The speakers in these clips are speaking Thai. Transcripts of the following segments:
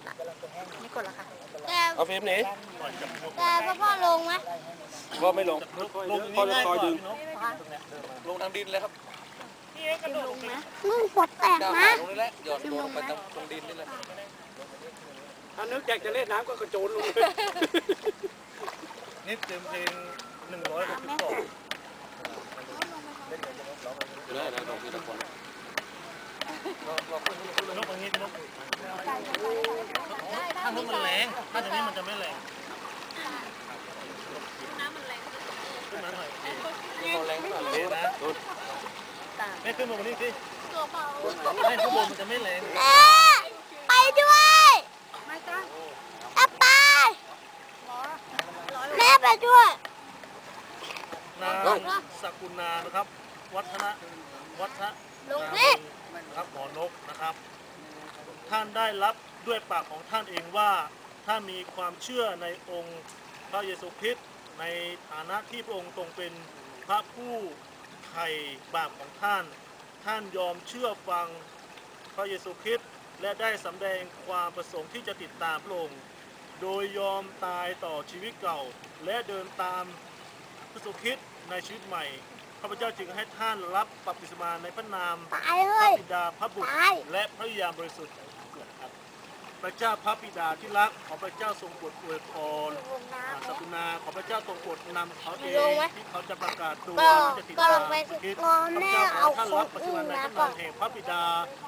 ดละไม่กดละค่ะแต่เอาเฟรมหนีแต่พ่อพ่อลงไหมก็ไม่ลงลงพ่อง่ายจะคอยกว่าดึงพี่นกลงทางดินเลยครับลงนะมึงหัวแตกก้าวนะขาลงนี่แหละหย่อนตัวลงไปตรงตรงดินนี่แหละถ้านึกอยากจะเล่นน้ำก็กระโจนลงเลยนี่เต็มเพลงหนึ่งร้อยหกสิบสองได้ได้ลงที่ตะกอน นกอย่างนี้นกถ้านกมันแรงถ้าตรงนี้มันจะไม่แรงขึ้นมาหน่อยเขาแรงขนาดเบนี้นะไม่ขึ้นมาบนนี้สิตัวเบาไม่ข้างบนมันจะไม่แรงแม่ไปด้วยไม่จ้าไปแม่ไปด้วยนางสกุณานะครับ วัฒนะวัฒนะ ลงนี่นะครับหมอนกนะครับ ท่านได้รับด้วยปากของท่านเองว่าถ้ามีความเชื่อในองค์พระเยซูคริสต์ในฐานะที่พระองค์ทรงเป็นพระผู้ไถ่บาปของท่าน ท่านยอมเชื่อฟังพระเยซูคริสต์และได้สำแดงความประสงค์ที่จะติดตามพระองค์โดยยอมตายต่อชีวิตเก่า และเดินตามพระเยซูคริสต์ในชีวิตใหม่ ข้าพเจ้าจึงให้ท่านรับบัพติศมาในพระนามตายเลพระยบิดาพระบุตรตายและพระวิญญาณบริสุทธิ์ครับพระเจ้าพระบิดาที่รักขอพระเจ้าทรงโปรดอวยพรลงน้ำสกุณาขอพระเจ้าทรงโปรดนำเขาเอลงงไหมที่เขาจะประกาศตัวก็ที่จะติดก็ตาลมงไปสิคริสต์งอแม่ข้าพเอาเจ้าขอท่านครันบปัจจุอื่บันนในนะพระก่นาอนมแห่งพระบิดา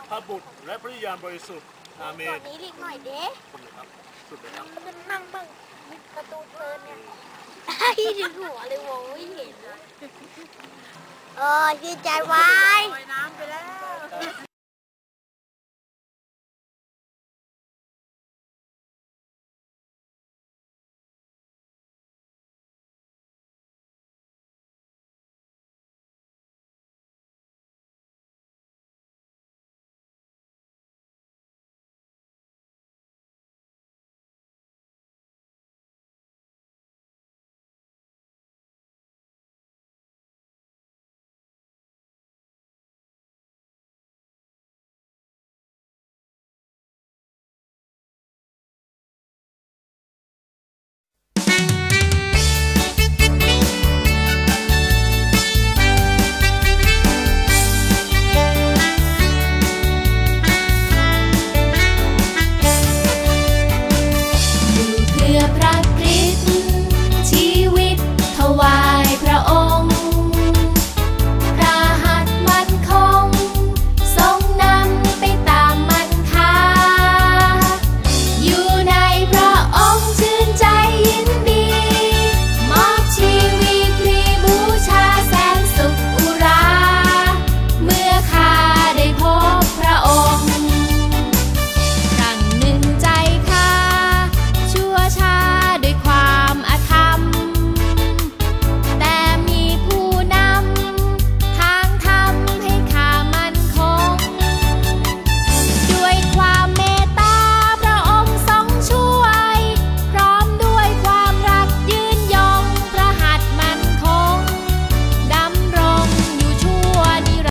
พระบุตร และพระวิญญาณบริสุทธิ์อาเมก่อนนนี้อีกหน่อยเด้สุดเลยครับสุดเลยครับมันนั่งบ้างประตูเพลินเนี่ยให้ถึงหัวเลยโว้ยเห็นเลยเออชื่นใจไว้ ลอยน้ำไปแล้ว